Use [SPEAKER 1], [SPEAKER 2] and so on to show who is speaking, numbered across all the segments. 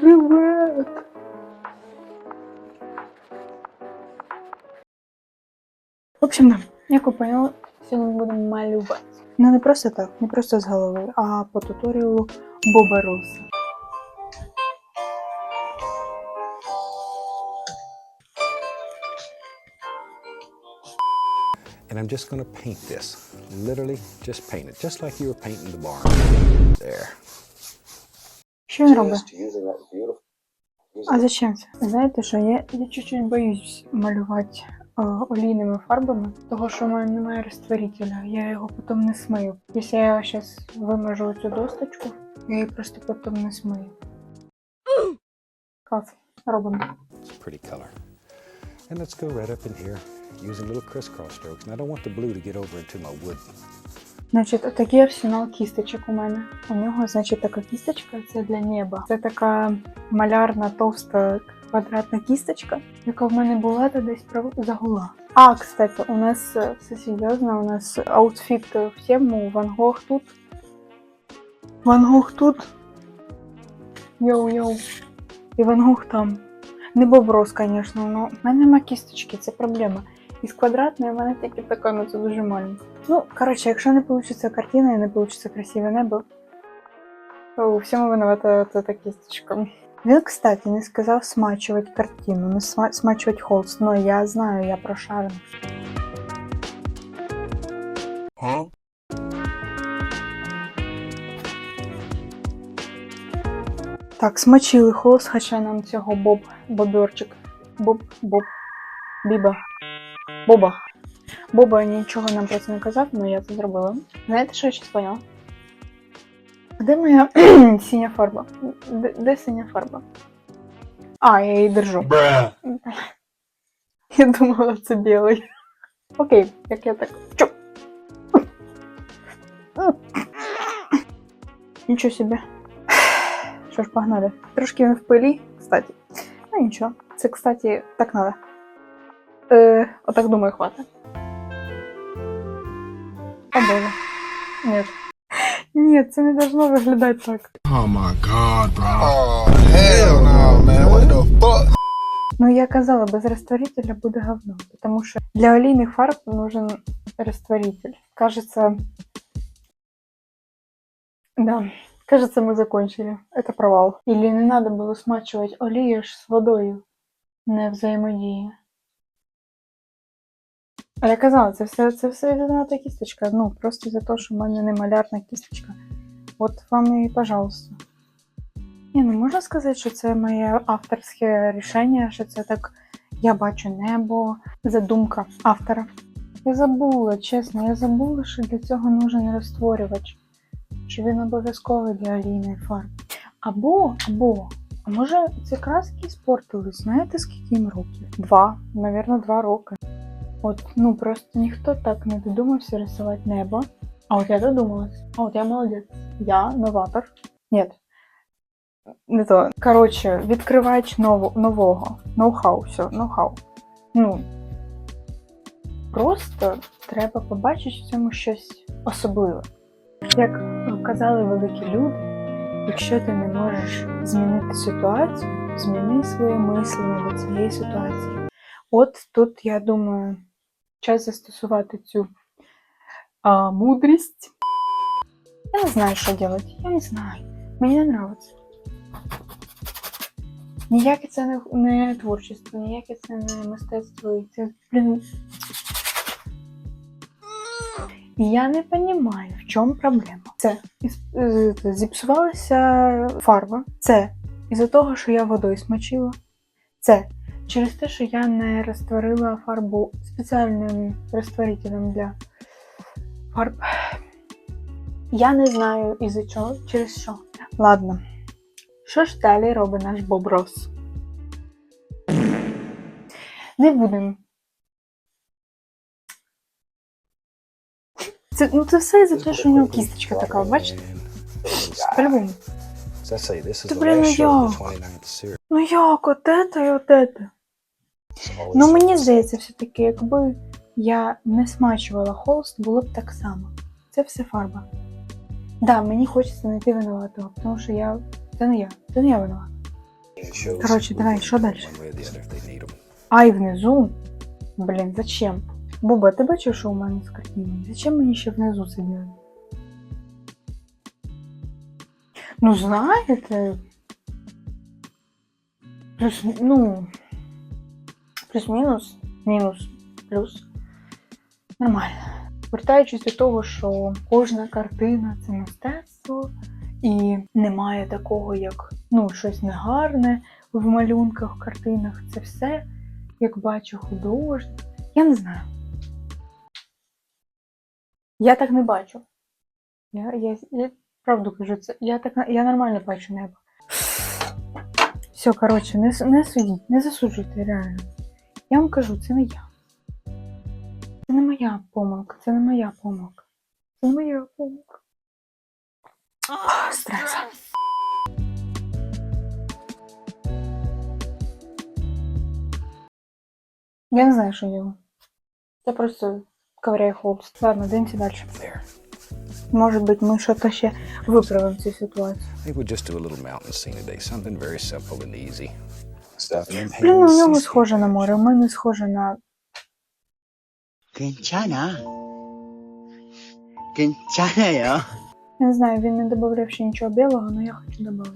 [SPEAKER 1] Привет! В общем, да, як ви поняли, сьогодні ми будемо малювати. Ну не просто так, не просто з голови, а по туторіалу Боба Роса.
[SPEAKER 2] And I'm just gonna paint this. Literally, just paint it. Just like you were painting the barn. There.
[SPEAKER 1] Що він робить? А зачем це? Знаєте що, я, я чуть-чуть боюсь малювати е, олійними фарбами, того що в мене немає розтворителя, я його потім не смию. Якщо я зараз вимажу цю досточку, я її просто потім не смию. Кайф. Робимо.
[SPEAKER 2] It's a pretty color. And let's go right up in here using little crisscross strokes. And I don't want the blue to get over into my wood.
[SPEAKER 1] Значить, отакий арсенал кісточок у мене. У нього, значить, така кісточка це для неба. Це така малярна, товста квадратна кісточка, яка в мене була та десь загула. А, кстати, у нас е, все серйозно, у нас аутфіт в тему Ван Гог тут. Ван Гог тут. Йоу-йоу. І Ван Гог там. Не боброс, звісно, але в мене нема кісточки, це проблема. Із квадратної в мене тільки така, ну це дуже маленька. Ну, коротше, якщо не вийде картина і не вийде красиве небо, то у всьому винувата ця та кісточка. Він, кстати, не сказав смачувати картину, не сма- смачувати холст, але я знаю, я прошарена. Так, смачили холст, хоча нам цього Боб, боберчик. Боб, Боб, Біба. Боба. Боба нічого нам про це не казав, але я це зробила. Знаєте, що я щось поняла? Де моя синя фарба? Де, де синя фарба? А, я її держу. Я думала, це білий. Окей, як я так. Чуп. Нічого собі. Що ж, погнали. Трошки він в пилі, кстати. Ну нічого. Це, кстати, так надо. Е, отак думаю, хватить. О боже. Ні. Ні, це не должно виглядати так.
[SPEAKER 3] Oh my god, bro.
[SPEAKER 4] Oh, hell no, man. What the fuck?
[SPEAKER 1] Ну, я казала, без растворителя буде говно, потому що для олійних фарб нужен растворитель. Кажется, да, кажется, мы закончили. Это провал. Или не надо було смачувати олію ж з водою. Не взаємодії. А я казала, це все, це все виновата кісточка. Ну, просто за те, що в мене не малярна кісточка. От вам і пожалуйста. Ні, ну можна сказати, що це моє авторське рішення, що це так я бачу небо, задумка автора. Я забула, чесно, я забула, що для цього нужен розтворювач, що він обов'язковий для олійної фарби. Або, або, а може ці краски спортились, знаєте, скільки їм років? Два, навірно, два роки. От, ну просто ніхто так не додумався рисувати небо. А от я додумалась. А от я молодець. Я новатор. Ні, не то. Коротше, відкривач ново, нового. Ноу-хау, все, ноу-хау. Ну. Просто треба побачити в цьому щось особливе. Як казали великі люди, якщо ти не можеш змінити ситуацію, зміни своє мислення до цієї ситуації. От тут, я думаю, час застосувати цю а, мудрість. Я не знаю, що робити. Я не знаю. Мені не подобається. Ніяке це не, не творчество, ніяке це не мистецтво. і Це, блін. Я не розумію, в чому проблема. Це е, зіпсувалася фарба. Це із-за того, що я водою смочила. Це через те, що я не розтворила фарбу спеціальним розтворителем для фарб. Я не знаю із-за чого, через що. Ладно. Що ж далі робить наш боброс? Не будемо. Це, ну це все за те, що у нього кісточка така, бачите?
[SPEAKER 2] The
[SPEAKER 1] як? Ну як, от це і от це. Ну мені здається, все-таки, якби я не смачувала холст, було б так само. Це все фарба. Да, мені хочеться знайти винуватого, тому що я. Це не я. Це не я винувата. Короче, давай, що далі?
[SPEAKER 2] one way or the other if they need 'em.
[SPEAKER 1] А, і внизу? Блін, зачем? Буба, ти бачив, що у мене з картиною? Зачем мені ще внизу це? Ну, знаєте. Плюс, ну. Плюс-мінус. Мінус. Плюс. Нормально. Вертаючись до того, що кожна картина це мистецтво, і немає такого, як ну, щось негарне в малюнках, в картинах. Це все, як бачу художник. Я не знаю. Я так не бачу. Я, я, я правду кажу, це я так я нормально бачу небо. Все, коротше, не, не судіть, не засуджуйте, реально. Я вам кажу, це не я. Це не моя помилка, це не моя помилка. Це не моя помилка. Ах, Стрес. Я не знаю, що делаю. Я просто ковыряю холст. Ладно, дивимося далі.
[SPEAKER 2] There.
[SPEAKER 1] Може бути, ми щось ще виправимо цю ситуацію.
[SPEAKER 2] I think we'll just do a little mountain scene today. Something very simple and easy. Stuffing them
[SPEAKER 1] Блін, у
[SPEAKER 2] hands.
[SPEAKER 1] нього схоже на море, у мене схоже на.
[SPEAKER 5] 괜찮아. 괜찮아요.
[SPEAKER 1] Я не знаю, він не додавав ще нічого білого, але я хочу додати.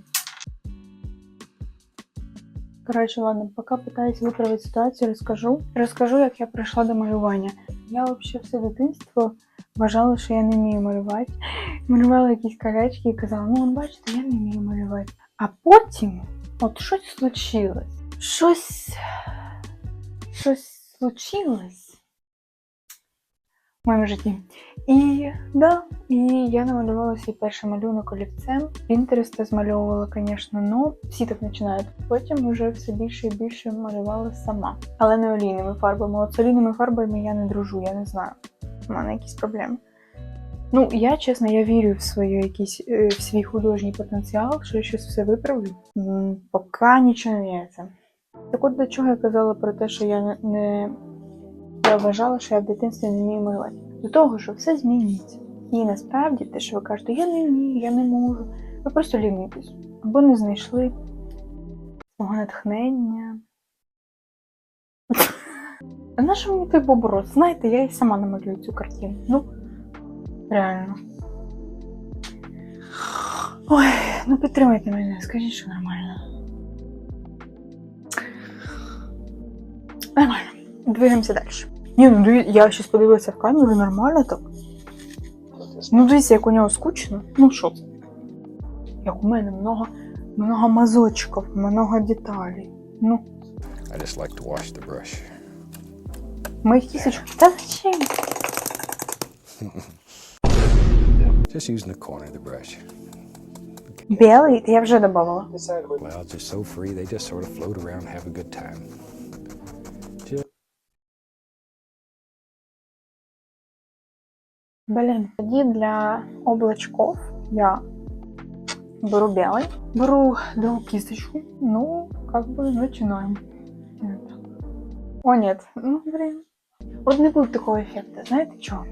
[SPEAKER 1] Коротше, ладно, поки питаюсь виправити ситуацію, розкажу. Розкажу, як я прийшла до малювання. Я взагалі все дитинство вважала, що я не вмію малювати. Малювала якісь колечки і казала, ну, от бачите, я не вмію малювати. А потім, от щось случилось. Щось. Щось случилось в моєму житті. І да, і я намалювала свій перший малюнок олівцем. Пінтереста змальовувала, звісно, ну всі так починають. Потім вже все більше і більше малювала сама. Але не олійними фарбами. От з олійними фарбами я не дружу, я не знаю. У мене якісь проблеми. Ну, я чесно, я вірю в свою якийсь е, в свій художній потенціал, що я щось все виправлю. Поки нічого не міняється. Так от до чого я казала про те, що я не- я вважала, що я в дитинстві не вмію малювати. До того, що все змінюється. І насправді те, що ви кажете, я не вмію, я не можу. Ви просто лінуєтесь. Або не знайшли свого натхнення. А на що мені той боброс? Знаєте, я і сама намалюю цю картину. Ну, реально. Ой, ну підтримайте мене, скажіть, що нормально. Нормально. Двигаємося далі. Ні, ну я щось подивилася в камеру, нормально так. Ну, дивіться, як у нього скучно. Ну що це? Як у мене много, много мазочків, много деталей. Ну,
[SPEAKER 2] I just like to wash the brush.
[SPEAKER 1] мої кісточки. Та зачем?
[SPEAKER 2] Just using the corner of the brush.
[SPEAKER 1] Білий, я вже додавала.
[SPEAKER 2] Clouds are so free, they just sort of float around and have a good time.
[SPEAKER 1] Блін, тоді для облачков я беру білий, беру другу кисточку, ну, как бы начинаем. Нет. О, нет, ну, блін. От не буде такого ефекту, знаєте чого?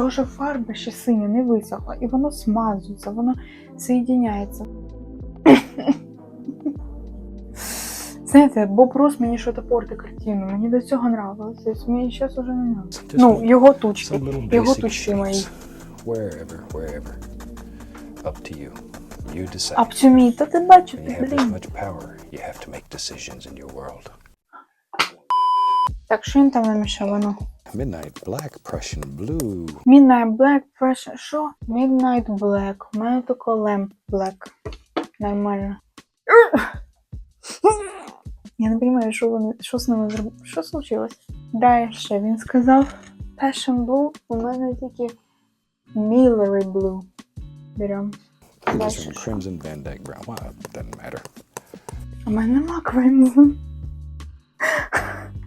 [SPEAKER 1] Тому що фарба ще синя не висохла, і воно смазується, воно соєдиняється. Знаєте, Боб Рос мені щось портить картину, мені до цього нравилося, мені зараз уже не нравиться.
[SPEAKER 2] Just
[SPEAKER 1] Ну, його тучки. Його тучки мої.
[SPEAKER 2] Wherever, wherever. Up to you. You decide.
[SPEAKER 1] А чому? Та ти
[SPEAKER 2] When
[SPEAKER 1] ти, блін.
[SPEAKER 2] much power, you have to make decisions in your world.
[SPEAKER 1] Так, що він там намішав? Ну?
[SPEAKER 2] Midnight Black Prussian Blue.
[SPEAKER 1] Midnight Black Pressure. Що? Midnight Black. У мене тільки Lamp Black. Нормально. Я не розумію, що вони, що з ними зробили. Що случилось? Далі він сказав Passion Blue, у мене тільки Millery Blue. Берем.
[SPEAKER 2] Crimson Van Dyke Brown. It doesn't matter.
[SPEAKER 1] У мене нема Crimson.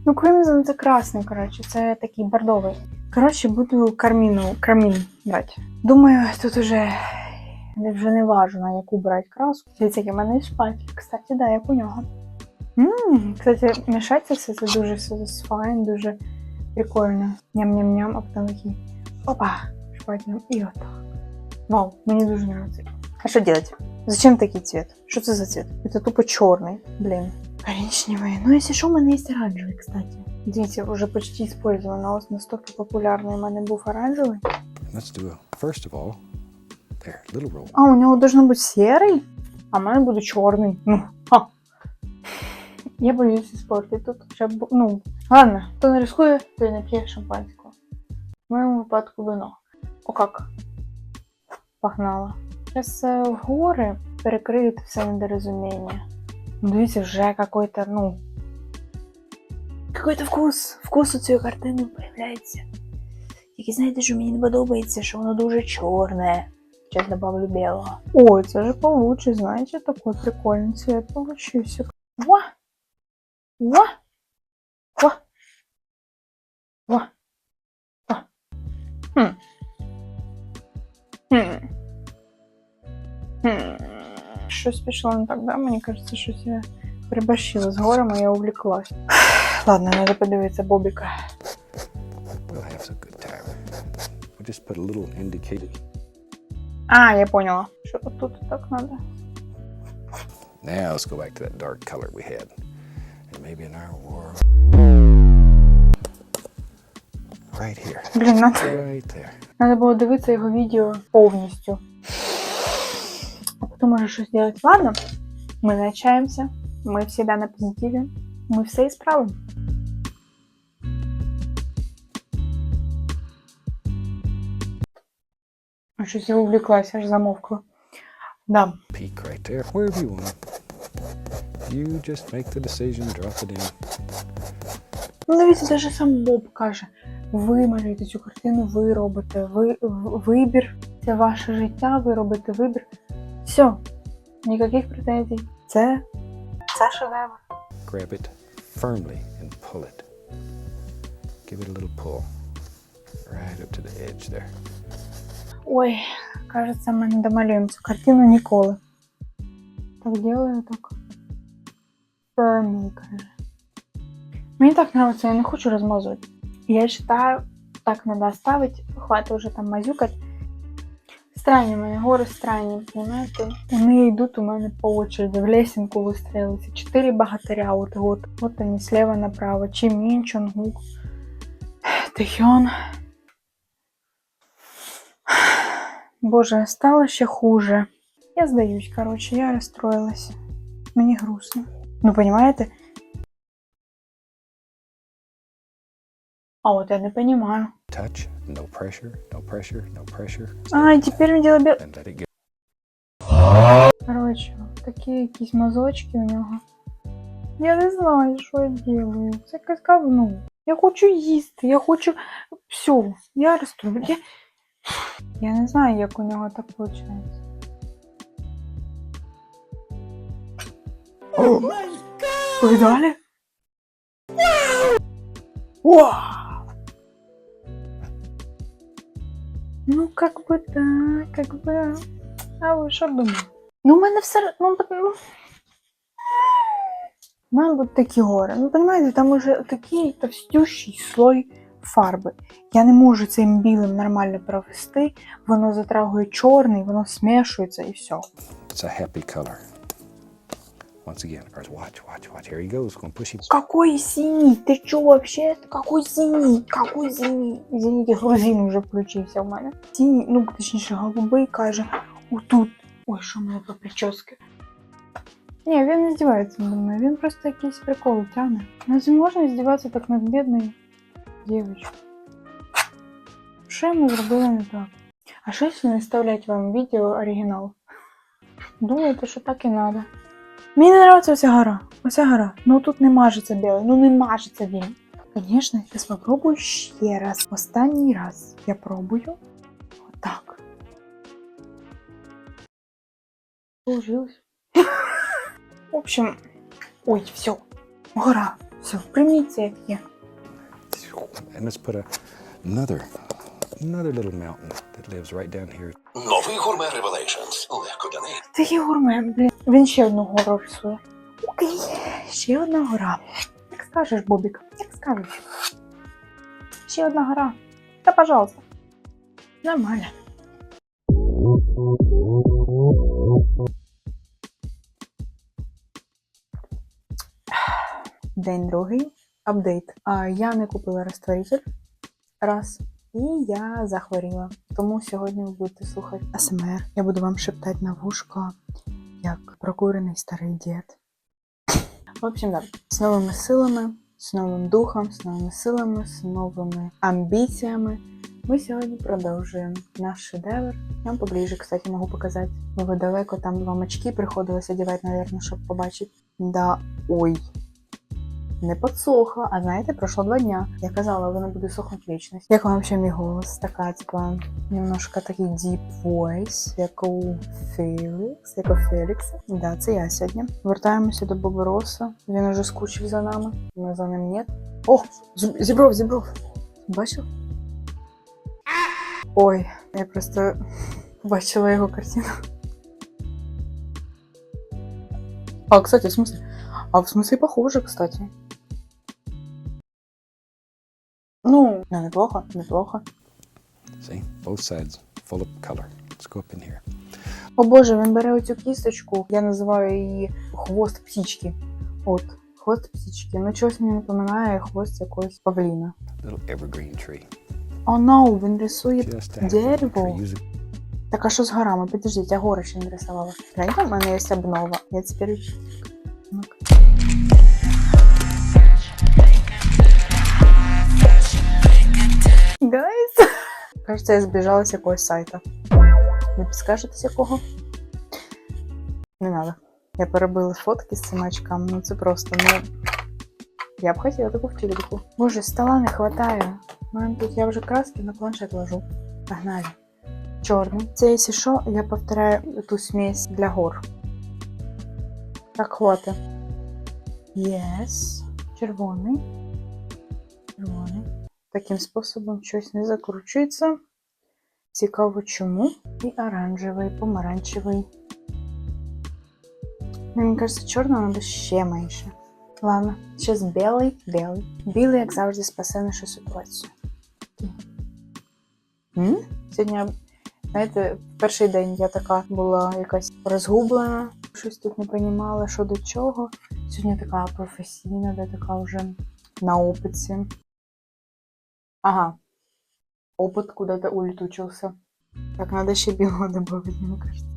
[SPEAKER 1] Ну, Crimson це красний, коротше, це такий бордовий. Коротше, буду карміну, кармін брати. Думаю, тут уже вже не важно, яку брати краску. Дивіться, який в мене шпатель. Кстати, да, як у нього. Ммм, кстати, мішається все це дуже satisfying, дуже прикольно. Ням-ням-ням, а потім такий опа, шпателем і отак. Вау, мені дуже подобається. А що делать? Зачем такий цвет? Що це за цвет? Це тупо чорний, блін. Коричневий. Ну, якщо що, у мене є оранжевий, кстати. Дивіться, вже почти использовано. Ось настільки популярний у оранжевий.
[SPEAKER 2] Let's do a, first of all, there, little roll.
[SPEAKER 1] А, у нього должно бути сірий, а мене буде чорний. Ну, ха. Я боюсь испортити тут. Б- ну, ладно, хто не рискує, той не п'є шампанського. В моєму випадку вино. О как. Погнала. Зараз е, в гори перекриють все недорозуміння. Ну, Дивіться, вже какой-то, ну. Какой-то вкус. Вкус у цієї картини появляється. Тільки знаєте, що мені не подобається, що воно дуже чорне. Сейчас добавлю белого. Ой, це же получше, знаете, такой прикольный цвет получился. Во! Во! Во! Во! Во! Хм. Хм. Хм. Щось пішло не так, да? Мені кажется, щось я приборщила з горем, і я увлеклась. Ладно, надо подивитися Бобіка. А, я поняла. Що тут так надо?
[SPEAKER 2] Now let's go back to that dark color we had. And maybe in our world. Right here.
[SPEAKER 1] Блін, надо.
[SPEAKER 2] Right there.
[SPEAKER 1] Надо було дивитися його відео повністю. А потім може щось зробити. Ладно, ми не отчаємося, ми всегда на позитиві, ми все ісправимо. А Щось я увлеклась, аж замовкла. Да.
[SPEAKER 2] Peak right there. Wherever you want. You just make the decision, drop it in.
[SPEAKER 1] Ну, дивіться, даже сам Боб каже: ви малюєте цю картину, ви робите ви, вибір, це ваше життя, ви робите вибір. Все, ніяких претензій. Це, це шедевр.
[SPEAKER 2] Grab it firmly and pull it. Give it a little pull. Right up to the edge there.
[SPEAKER 1] Ой, кажется, ми не домалюємо цю картину ніколи. Так делаю так. Firmly, каже. Мені так нравится, я не хочу розмазувати. Я считаю, так надо оставить, хватит уже там мазюкать. Странні мої гори странні, понимаете? Вони йдуть у мене по очереді, в лесенку вистрілилися. Чотири богатиря, от, от, от вони слева направо. Чимін, Чонгук, Тэхён. Боже, стало ще хуже. Я здаюсь, короче, я розстроїлась. Мені грустно. Ну, понимаете? А от я не понимаю.
[SPEAKER 2] Touch, no pressure, no pressure, no pressure.
[SPEAKER 1] А, і тепер він діло бі...
[SPEAKER 2] And let it go.
[SPEAKER 1] Коротше, такі якісь мазочки у нього. Я не знаю, що я делаю. Це якесь говно. Я хочу їсти, я хочу. Все, я розстрою. Я... я не знаю, як у нього так виходить. Ви далі? Вау! Ну, как бы да, как бы. А ви що думаєте? Ну, у мене все. Ну, ну... Мабуть, такі гори. Ну, розумієте, там уже такий товстющий слой фарби. Я не можу цим білим нормально провести. Воно затрагує чорний, воно смішується і все.
[SPEAKER 2] It's a happy color. Once again, guys, watch, watch, watch. Here he goes. Gonna push him.
[SPEAKER 1] Какой синий? Ты чё вообще? Какой синий? Какой синий? Извините, грузин уже включився в мене. Синій, ну точніше, голубий каже, отут. Ой, що в мене по прически. Ні, він не здівається надо мною, він просто якісь приколи тягне. Ну це можна здіватися так над бідною дівчинкою. Що йому зробили не так? А що якщо не вставлять вам відео оригінал? Думаєте, що так і надо? Мені не подобається оця гора. Оця гора. Ну тут не мажеться білий, ну не мажеться він. Звісно, я спробую ще раз. Останній раз я пробую. Отак. Положилось. В общем, ой, все. Гора. Все, прийміть це як є.
[SPEAKER 2] And let's put another, another little mountain that lives right down here.
[SPEAKER 5] Новий гурме Revelations. Легко до неї.
[SPEAKER 1] Це є гурмен, блін. Він ще одну гору рисує. Окей, ще одна гора. Як скажеш, Бобік, як скажеш. Ще одна гора. Та пожалуйста. Нормально. День другий. Апдейт. А я не купила розтворитель. Раз. І я захворіла. Тому сьогодні ви будете слухати АСМР. Я буду вам шептати на вушко, як прокурений старий дід. В общем, да, з новими силами, з новим духом, з новими силами, з новими амбіціями. Ми сьогодні продовжуємо наш шедевр. Я вам поближе, кстати, можу показати. Бо ви далеко там вам очки приходилось одягати, напевно, щоб побачити. Да, ой. Не подсохла, а знаєте, пройшло два дня. Я казала, вона буде сохнути вічність. Як вам ще мій голос? Така, типа, немножко такий deep voice, як у Фелікс, як у Фелікса. Да, це я сьогодні. Вертаємося до Бобороса. Він уже скучив за нами. Ми за ним нет. О, зіб- зібров, зібров. Бачив? Ой, я просто бачила його картину. А, кстати, в смысле? А в смысле похоже, кстати. Ну, ну, неплохо, неплохо.
[SPEAKER 2] See, both sides full of color. Let's go up in here.
[SPEAKER 1] О боже, він бере оцю кісточку, я називаю її хвост птічки. От, хвост птічки. Ну, чогось мені напоминає хвост якогось павліна.
[SPEAKER 2] Little evergreen tree.
[SPEAKER 1] О, ну, він рисує. Дерево. Так а що з горами? Підождіть, я гори ще не рисувала. Гляньте, в мене є обнова. Я тепер. Гайс! Кажется, я збіжала з якогось сайта. Не підскажете з якого? Не надо. Я перебила фотки з цими очками, ну це просто, ну. Я б хотіла таку втілюку. Боже, стола не. У мене тут я вже краски на планшет ложу. Погнали. Чорний. Це, якщо що, я повторяю ту смесь для гор. Так, хватить. Yes. Червоний. Червоний. Таким способом щось не закручується. Цікаво чому. І оранжевий, помаранчевий. Ну, мені кажется, чорного треба ще менше. Ладно, зараз білий, білий. Білий, як завжди, спасе нашу ситуацію. М? Сьогодні, знаєте, в перший день я така була якась розгублена, щось тут не розуміла, що до чого. Сьогодні така професійна, де така вже на опиті. Ага. Опыт куда-то улетучился. Так, надо ще білого добавить, мені кажется.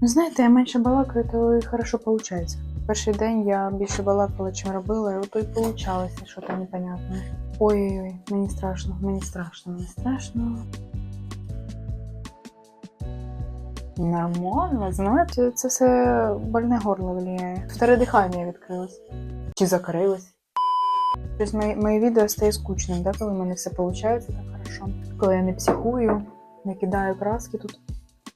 [SPEAKER 1] Ну, знаєте, я менше балакаю, то і хорошо получается. Перший день я більше балакала, чим робила, і ото й получалося щось непонятне. Ой-ой-ой, мені страшно, мені страшно, мені страшно. Нормально, знаєте, це все больне горло влияє. Вторе дихання відкрилось. Чи закрилось? Щось моє, моє відео стає скучним, да, коли в мене все виходить так хорошо. Коли я не психую, не кидаю краски тут.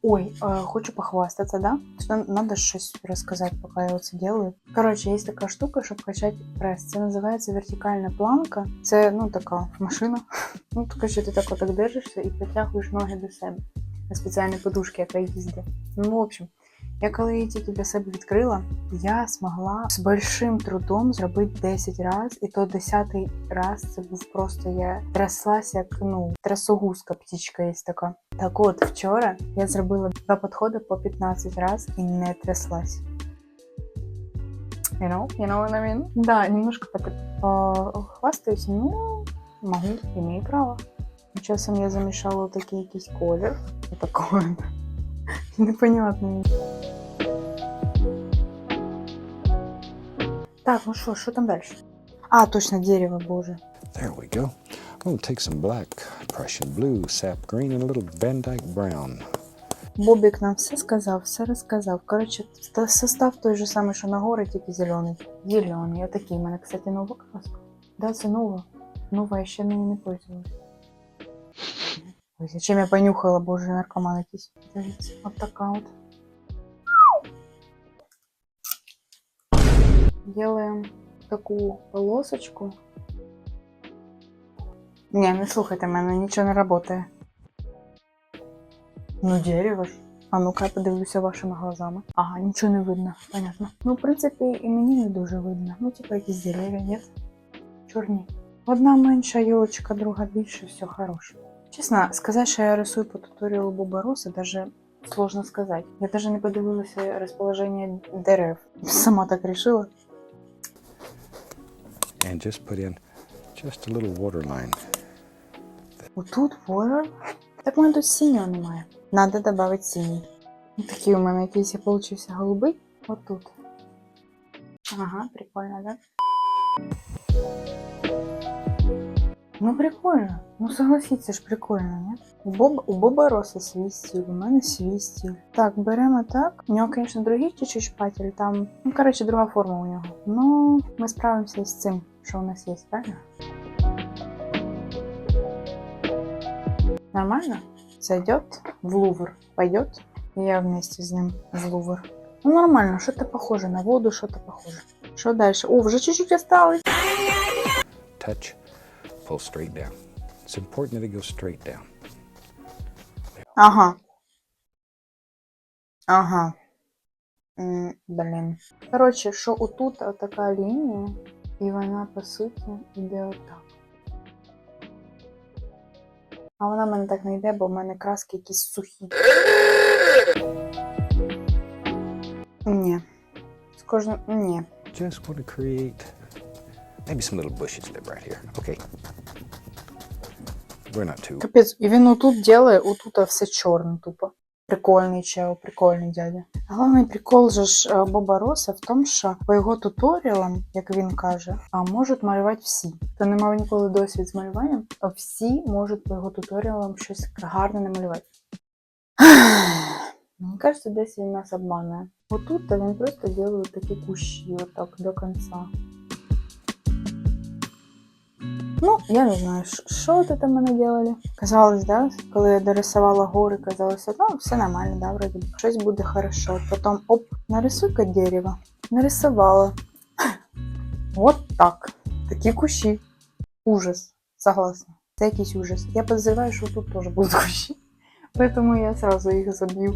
[SPEAKER 1] Ой, е, хочу похвастаться, да? Что надо щось розказати, поки я це делаю. Коротше, є така штука, щоб качати прес. Це називається вертикальна планка. Це ну така машина. Ну, що ти так отак держишся і притягуєш ноги до себе. На спеціальні подушки, яка їздить. Ну, в общем, я коли її тільки для себе відкрила, я змогла з большим трудом зробити 10 разів, і то 10 раз це був просто я тряслась, як ну, трясогузка птічка є така. Так от, вчора я зробила два підходи по 15 разів і не тряслась. You know, you know what I mean? Да, немножко похвастаюсь, ну, могу, имею право. Часом я замішала такий якийсь колір. Отакий. Непонятно. Так, ну що, що там далі? А, точно, дерево, боже.
[SPEAKER 2] There we go. I'm take some black, Prussian blue, sap green, and a little Van Dyke brown.
[SPEAKER 1] Бобік нам все сказав, все розказав. Коротше, ста- состав той же самий, що на гори, тільки зелений. Зелений, отакий. У мене, кстати, нова краска. Да, це нова. Нова, я ще нею не пользувалась. Чим я понюхала, боже, наркоман якийсь. Дивіться, от така от. Делаем таку полосочку. Ні, не слухайте мене, нічого не працює. Ну, дерево ж. А ну-ка, я подивлюся вашими глазами. Ага, нічого не видно, понятно. Ну, в принципі, і мені не дуже видно. Ну, типа якісь дерев'я, ні? Чорні. Одна менша йолочка, друга більше, все хороше. Чесно, сказати, що я рисую по туторіалу Боба Роса, даже Сложно сказати. Я навіть не подивилася розположення дерев. Сама так рішила.
[SPEAKER 2] And just put in just a little water line.
[SPEAKER 1] Отут water. Так мене тут синього немає. Надо додати синій. Такий у мене якийсь получився голубий. Отут. Ага, прикольно, да? Ну прикольно. Ну согласіться ж, прикольно, ні? У Боб, у Боба Роса свій стиль, у мене свій стиль. Так, беремо так. У нього, звісно, другий чуть-чуть шпатель, там, ну, коротше, друга форма у нього. Ну, ми справимося з цим, що у нас є, правильно? Нормально? Зайдет в Лувр? Пойдет? Я вместе с ним в Лувр. Ну нормально, что-то похоже на воду, что-то похоже. Что дальше? О, уже чуть-чуть осталось.
[SPEAKER 2] Touch, pull straight down. It's important that it goes straight down.
[SPEAKER 1] Ага. Ага. М, Блін. Коротше, що отут така лінія, і вона, по суті, йде отак. А вона в мене так не йде, бо в мене краски якісь сухі. Ні. З кожним. Ні.
[SPEAKER 2] Just want to create maybe some little bushes live right here. Okay. We're not too.
[SPEAKER 1] Капець, і він отут ділає, отут все чорне тупо. Прикольний чел, прикольний дядя. Головний прикол же ж е, Боба Роса в тому, що по його туторіалам, як він каже, можуть малювати всі. Хто не мав ніколи досвід з малюванням, а всі можуть по його туторіалам щось гарне намалювати. Мені кажется, десь він нас обманує. Отут то він просто робить такі кущі, отак до кінця. Ну, я не знаю, що тут там мене делали. Казалось, да, коли я дорисувала гори, казалося, ну, все нормально, да, вроде бы. Щось буде хорошо. Потім, оп, нарисуй-ка дерево. Нарисувала. Вот так. Такі кущі. Ужас. Согласна. Це якийсь ужас. Я подозреваю, що тут теж будуть кущі. Поэтому я сразу їх заб'ю.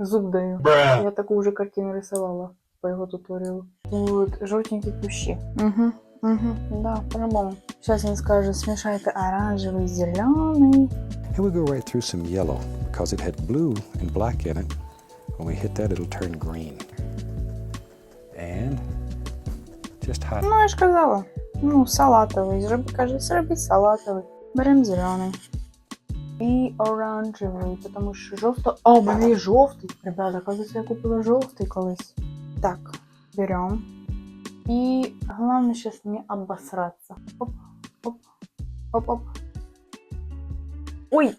[SPEAKER 1] Зуб даю. Я таку вже картину рисувала по його туторіалу. Тут жовтенькі кущі. Угу. Угу, да, по-любому. Сейчас він скаже, смішайте оранжевий зелений.
[SPEAKER 2] And we go right through some yellow because it had blue and black in it. When we hit that, it'll turn green. And just hot.
[SPEAKER 1] Ну, я ж казала. Ну, салатовий. Зроби, каже, зроби салатовий. Беремо зелений. І оранжевий, тому що жовто. О, у мене є жовтий. Ребята, кажется, я купила жовтий колись. Так, берем. І головне зараз не обосраться. Оп, оп, оп, оп. Ой!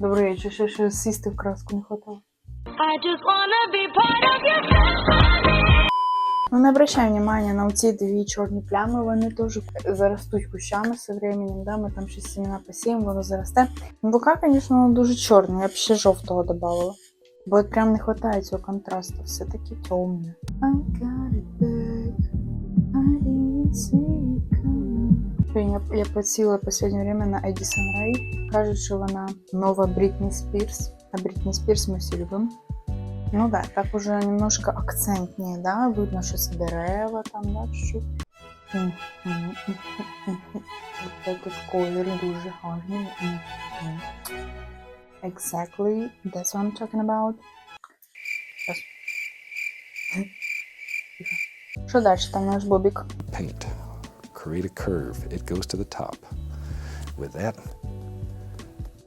[SPEAKER 1] Добре, я ще, ще, сісти в краску не хватало.
[SPEAKER 6] I just wanna be part of your family.
[SPEAKER 1] Ну, не обращай внимания на ці дві чорні плями, вони теж заростуть кущами з временем, да, ми там ще семена посіємо, воно заросте. Ну, Бока, звісно, воно дуже чорне, я б ще жовтого додавала. Бо от прям не вистачає цього контрасту, все таки темне. I got it Я, я подсіла в останнє время на Едісон Рей. Кажуть, що вона нова Брітні Спірс. А Брітні Спірс ми всі любимо. Ну да, так уже немножко акцентнее, да, видно, що це дерева там, да, чуть-чуть. Мгм, мгм, мгм, мгм. От этот колір дуже гарний. Мгм. Exactly, that's what I'm talking about. Щас. Що далі там наш Бобік?
[SPEAKER 2] paint. Create a curve. It goes to the top. With that,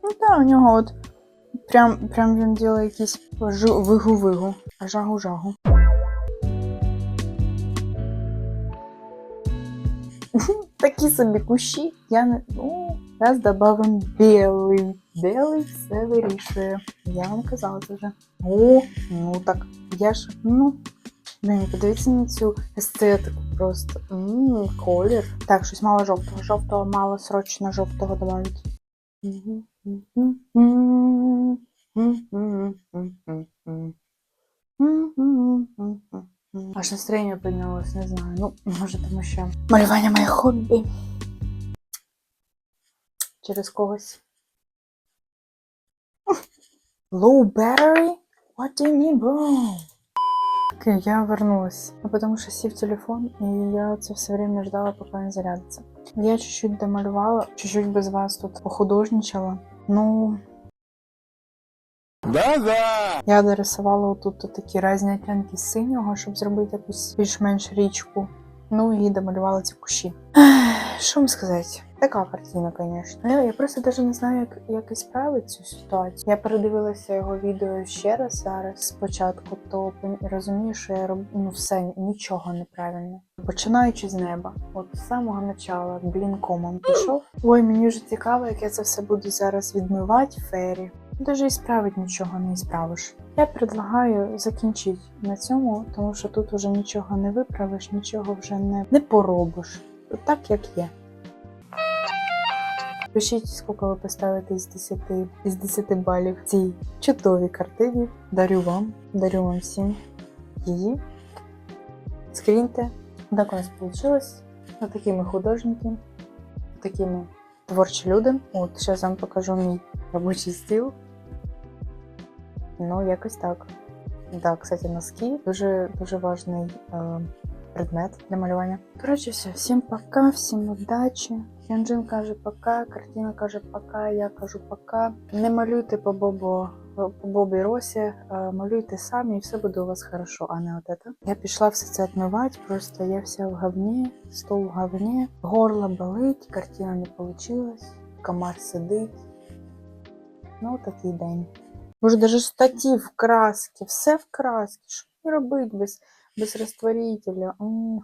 [SPEAKER 1] Ну так, у нього от прям, прям він ділає якісь вигу-вигу, жагу-жагу. Такі собі кущі. Я не. Ну, зараз добавим білий. Білий все вирішує. Я вам казала це вже. О, ну так. Я ж, ну. Блін, подивіться на цю естетику просто. Ммм, колір. Так, щось мало жовтого. Жовтого мало срочно жовтого додати. Аж настроєння піднялось, не знаю. Ну, може, тому що малювання моє хобі. Через когось. Low battery? What do you mean, bro? Окей, я вернулась. Ну, потому що сів телефон, і я це все время ждала, поки він зарядиться. Я чуть-чуть домалювала, чуть-чуть без вас тут похудожничала. Ну,
[SPEAKER 4] Да-да!
[SPEAKER 1] Я дорисувала отут такі різні оттінки синього, щоб зробити якусь більш-менш річку. Ну і домалювала ці кущі. Що вам сказати? Така картина, звісно. Я, я просто навіть не знаю, як, як ісправити цю ситуацію. Я передивилася його відео ще раз зараз спочатку, то розумію, що я роблю ну, все нічого неправильно. Починаючи з неба, от з самого начала, блін, комом пішов. Ой, мені вже цікаво, як я це все буду зараз відмивати фері. Даже і справить нічого не справиш. Я предлагаю закінчити на цьому, тому що тут уже нічого не виправиш, нічого вже не, не поробиш. Так як є. Пишіть, скільки ви поставите з 10, із 10 балів цій чудовій картині. Дарю вам, дарю вам всім її. Скріньте. Так у нас вийшло. Ось такі художники, такі ми творчі люди. От, зараз вам покажу мій робочий стіл. Ну, якось так. Так, кстати, носки дуже дуже важний е, предмет для малювання. Коротше, все, всім пока, всім удачі. Янджин каже пока, картина каже пока, я кажу пока. Не малюйте по Бобо, по Бобі Росі, малюйте самі, і все буде у вас хорошо, а не от это. Я пішла все це відмивати, просто я вся в говні, стол в говні, горло болить, картина не вийшла, комар сидить. Ну, такий день. Може, даже статті в краске, все в краске. Що робити без, без розтворителя? Ух.